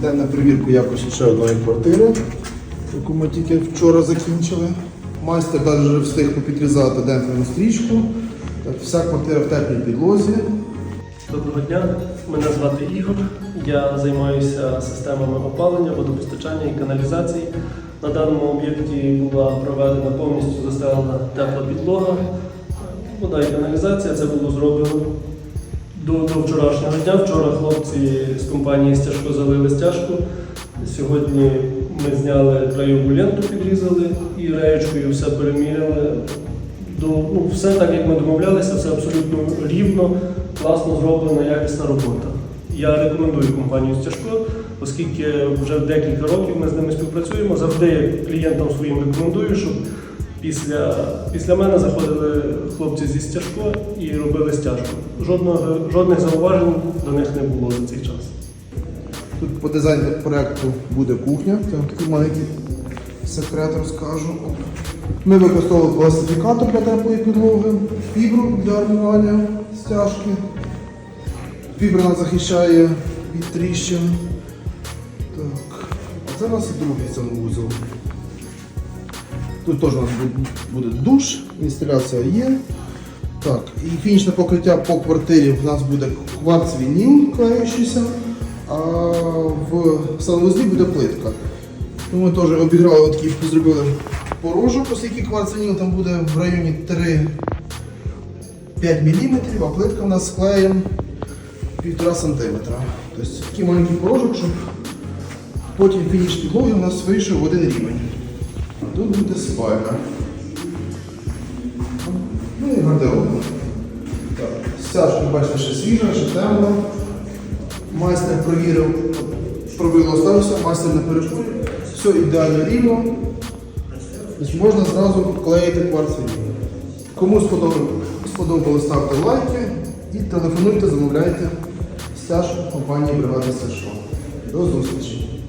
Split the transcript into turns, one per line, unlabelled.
Йдемо на перевірку якості ще одної квартири, яку ми тільки вчора закінчили. Майстер навіть встиг попідрізати демпферну стрічку. Вся квартира в теплій підлозі.
Доброго дня, мене звати Ігор. Я займаюся системами опалення, водопостачання і каналізації. На даному об'єкті була проведена повністю застелена тепла підлога, вода і каналізація. Це було зроблено до, до вчорашнього дня. Вчора хлопці з компанії Стяжко залили стяжку. Сьогодні ми зняли краєву ленту, підрізали і реєчкою все переміряли. До, ну, все так, як ми домовлялися, все абсолютно рівно, класно зроблена, якісна робота. Я рекомендую компанію Стяжко, оскільки вже декілька років ми з ними співпрацюємо. Завжди клієнтам своїм рекомендую, щоб після, після мене заходили хлопці зі Стяжко і робили стяжку. Жодного, жодних зауважень до них не було за цей час.
Тут по дизайну проекту буде кухня. Це такий маленький секрет розкажу. Ми використовували пластифікатор для теплої підлоги, фібру для армування стяжки. Фібра нас захищає від тріщин. Так. А це у нас і другий санвузол. Тут теж у нас буде- душ, інсталяція є. Так, і фінішне покриття по квартирі в нас буде кварц вініл клеючийся, а в санвузлі буде плитка. Ну, Ми теж обіграли такий, зробили порожок, оскільки кварц вініл там буде в районі 3-5 мм, а плитка в нас з клеєм 1,5 см. Тобто такий маленький порожок, щоб потім фініш підлоги у нас вийшов в один рівень. А тут буде спальня. Ну і гардероб. Так, Стяжка, бачите, ще свіжа, ще темна. Майстер провірив, пробило остався, майстер не перешкодив. Все ідеально рівно. Тобто можна зразу клеїти кварцеві. Кому сподобалось, ставте лайки і телефонуйте, замовляйте стяжку компанії Бригада Стяжко. До зустрічі!